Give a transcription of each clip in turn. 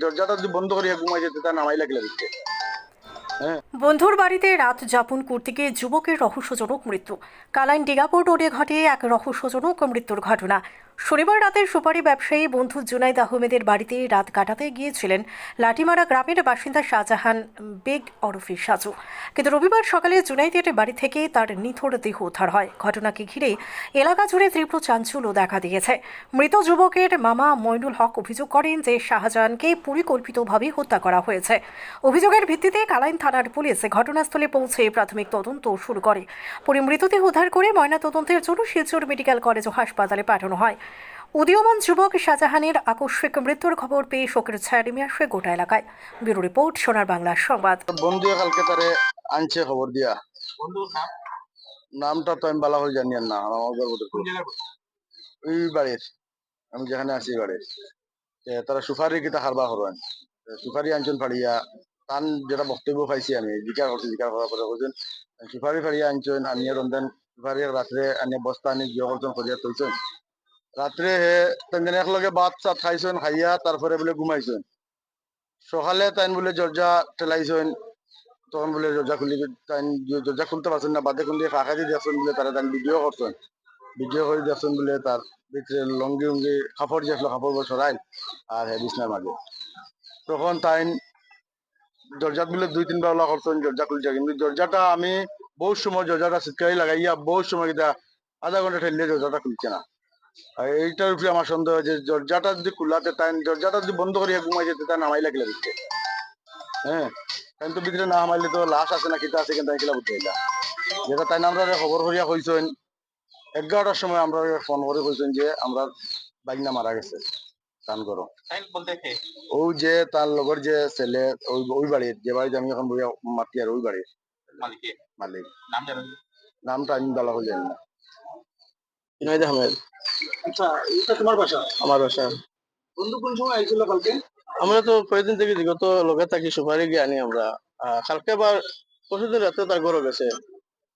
দরজাটা যদি বন্ধ করিয়া ঘুমাই যেতে, তা নামাই লাগলে হ্যাঁ। বন্ধুর বাড়িতে রাত যাপন করতে গিয়ে যুবকের রহস্যজনক মৃত্যু। কালাইন ডিগাপুর রোডে ঘটে এক রহস্যজনক মৃত্যুর ঘটনা। শনিবার রাতে সুপারি ব্যবসায়ী বন্ধু জুনাইদ আহমেদের বাড়িতে রাত কাটাতে গিয়েছিলেন লাটিমারা গ্রামের বাসিন্দা শাহজাহান বেগ অরফি সাজু। কিন্তু রবিবার সকালে জুনাইদের বাড়ি থেকে তার নিথর দেহ উদ্ধার হয়। ঘটনাকে ঘিরে এলাকা জুড়ে তীব্র চাঞ্চল্য দেখা দিয়েছে। মৃত যুবকের মামা মইনুল হক অভিযোগ করেন যে শাহজাহানকে পরিকল্পিতভাবে হত্যা করা হয়েছে। অভিযোগের ভিত্তিতে কালাইন থানার পুলিশ ঘটনাস্থলে পৌঁছে প্রাথমিক তদন্ত শুরু করে। পরে মৃতদেহ উদ্ধার করে ময়নাতদন্তের জন্য শিলচর মেডিকেল কলেজ ও হাসপাতালে পাঠানো হয়। উদীয়মান যুবক শাহজাহানের আকস্মিক মৃত্যুর খবর পেয়ে শোকের ছায়া নেমে আসে গোটা এলাকায়। ব্যুরো রিপোর্ট সোনার বাংলা সংবাদ। বন্ধু কালকে তারে আনছে খবর দিয়া। বন্ধুর নাম? নামটা তো আমি বালা হয়ে জানি না আমার ওই বাড়ির আমি যেখানে আছি বাড়ির। তারা সুপারি কিতা হারবা হরবেন সুপারি আনছেন ফাড়িয়া। তান যেটা বক্তব্য পাইছি আমি জিকার করছি জিকার করার পরে বলছেন সুপারি ফাড়িয়া আনছেন আনিয়ে রন্ধন সুপারি রাত্রে আনিয়ে বস্তা আনি গৃহ করছেন করিয়া থইছেন রাত্রে হে তেন একলগে ভাত চাত খাইছেন, খাইয়া তারপরে বলে ঘুমাইছেন। সকালে তাইন বলে দরজা ঠেলাইছেন, তখন বলে দরজা খুলি তাইন দরজা খুলতে পারছেন না, বাদে খুলে ফাঁকা দিয়ে দেখছেন বলে তারা তাইন ভিডিও করছেন। ভিডিও করে দেখছেন বলে তার ভিতরে লঙ্গি উঙ্গি, কাপড় যে আসলো কাপড় সরাই আর হে বিছনার মাঝে তখন তাইন দরজা বলে দুই তিনবার ওলা করছেন দরজা খুলছে কিন্তু দরজাটা আমি বহু সময় দরজাটা সিটকারি লাগাইয়া বহু সময় কিনা আধা ঘণ্টা ঠেললে দরজাটা খুলছে না। এইটার উপরে আমার সন্দেহ যে দরজাটা যদি খোলাতে তাই দরজাটা যদি বন্ধ করিয়া ঘুমাই যেতে তাই নামাই লাগলে দিচ্ছে হ্যাঁ? তাই তো ভিতরে না হামাইলে তো লাশ আছে না কিতা আছে কিন্তু এগুলা বুঝতে পারলা যেটা তাই আমরা খবর করিয়া কইছেন এগারোটার সময় আমরা ফোন করে কইছেন যে আমরা বাইকনা মারা গেছে টান করো। ও যে তার লগর যে ছেলে ওই ওই বাড়ির যে বাড়িতে আমি এখন বইয়া মাতি আর ওই বাড়ির মালিক। নামটা আমি বলা হইলেন না। জুনাইদ আহমেদ আচ্ছা এটা তোমার বাসা? আমার বাসা। বন্ধু কোন সময় আইছিল কালকে? আমরা তো কয়েকদিন থেকে বিগত লগে থাকি সুপারি গিয়ে আনি আমরা কালকে আবার পরশুদিন রাতে তার ঘরে গেছে।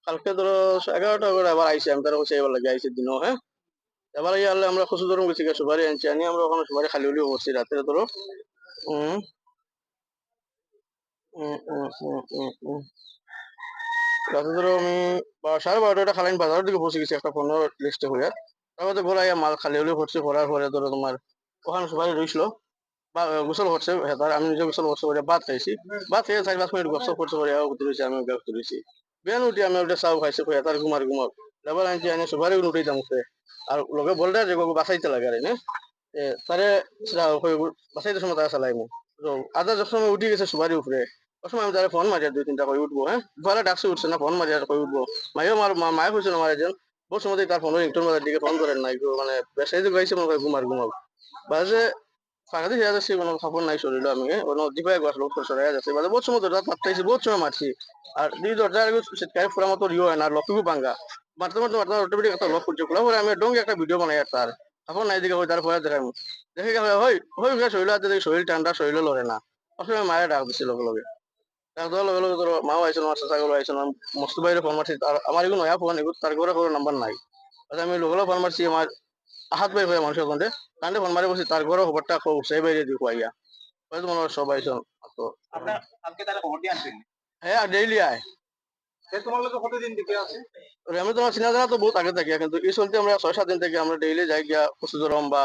কালকে ধরো এগারোটা করে আবার আইসি আমি তার কাছে এবার লাগে আইসি দিনও হ্যাঁ? এবার ইয়ে আনলে আমরা কচু ধরুন গেছি সুপারি আনছি আনি আমরা ওখানে সুপারি খালি উলিও করছি রাতে ধরো। উম। রাতে ধরো আমি সাড়ে বারোটা খালাইন বাজারের দিকে পৌঁছে গেছি একটা পনেরো লিস্টে হয়ে তারপরে ঘোরা মাল খালি উলিও করছি করার পরে ধরো তোমার ওখানে সুপারি রইছিল গোসল করছে হেতার আমি নিজে গোসল করছে করে ভাত খাইছি। ভাত খেয়ে চার পাঁচ মিনিট গোসল করছে করে উঠে রয়েছে আমি উঠে রয়েছি বেন উঠি আমি ওটা চাও খাইছে হেতার ঘুমার ঘুমার এবার আনছি আনি সবারই উঠে যাম আর লগে বললে যে বাঁচাইতে লাগে আর এনে তারে হয়ে বাঁচাইতে সময় তারা চালাই আধা যখন উঠি গেছে সবারই উপরে ওই সময় আমি তারা ফোন মারি আর দুই তিনটা করে উঠবো হ্যাঁ? ভালো ডাকছে উঠছে না ফোন মারি আর করে উঠবো? মাইও মার, মা- মায়ে হয়েছে না মারা যেন। বহু সময় তার ফোনের ইন্টার মারার দিকে ফোন করেন নাই মানে বেসাই দিয়ে গাইছে মনে হয় ঘুমার ঘুমাও বাজে ফাঁকাতে হেয়া যাচ্ছে কোনো খবর নাই শরীর, আমি কোনো দিপাই গাছ লোক সরাই যাচ্ছে। মানে বহুত সময় দরজা পাঠাইছি বহুত সময় মারছি। আর দুই দরজা সেটকাই ফুরা মতো রিও হয় না লকিবু ভাঙ্গা। মারতে মারতে মারতে অটোমেটিক একটা লক করছে খোলা পরে আমি ডঙ্গে একটা ভিডিও বানাই তার। এখন নাই দিকে তার পরে দেখাই দেখে গেলে হই গেছে শরীর হাতে শরীর ঠান্ডা শরীর লড়ে না। আসলে মায়ের ডাক দিছিল লগে লগে। মাও আইসন আমার চাচা গুলো আইসন মস্ত বাইরে ফোন মারছি আমার এগুলো নয়া ফোন এগুলো তার ঘরে কোনো নাম্বার নাই। আমি লগে লগে ফোন মারছি আমার হাত হয়ে মানুষের কান্দে ফোন মারি বসি তার ঘরে খবরটা খুব বাইরে দিয়ে খুয়াইয়া হয়তো মনে হয় আইসন তো হ্যাঁ ডেইলি আয়। আমি তোমার চিনা জানা তো বহুত আগে থাকি কিন্তু এই চলতে আমরা ছয় সাত দিন থেকে আমরা ডেইলি যাই গিয়া কচুদরম বা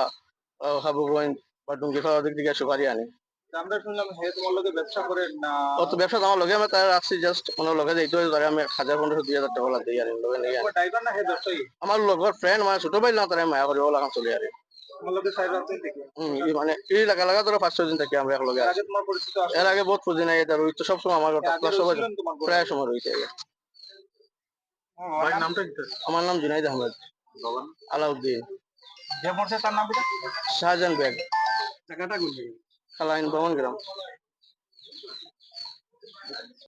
হাবুগঞ্জ বা ডুঙ্গি খাওয়া দিক থেকে সুপারি আনি। আমরা শুনলাম হে তোমার লোকে ব্যবসা করে না। অত ব্যবসা আমার লগে আমি তার আসছি জাস্ট মানে লগে যাইতে হয় তারে আমি হাজার পনেরোশো দুই হাজার টাকা দিই আর লগে নিয়ে। ড্রাইভার না হে ব্যবসায়ী? আমার লগর ফ্রেন্ড মানে ছোট ভাই না তারা মায়া করে ওলা চলে আরে মানে এই লাগা লাগা ধরো পাঁচ ছয় দিন থেকে আমরা একলগে এর আগে তোমার পরিচিত আগে বহুত খুঁজি নাই এটা রোহিত তো সবসময় আমার সবাই? প্রায় সময় রয়েছে ভাইয়ের আমার নাম জুনাইদ আহমেদ। আলাউদ্দিন। তার শাহজাহান ব্যাগ জায়গাটা কোন Kalain bawang geram.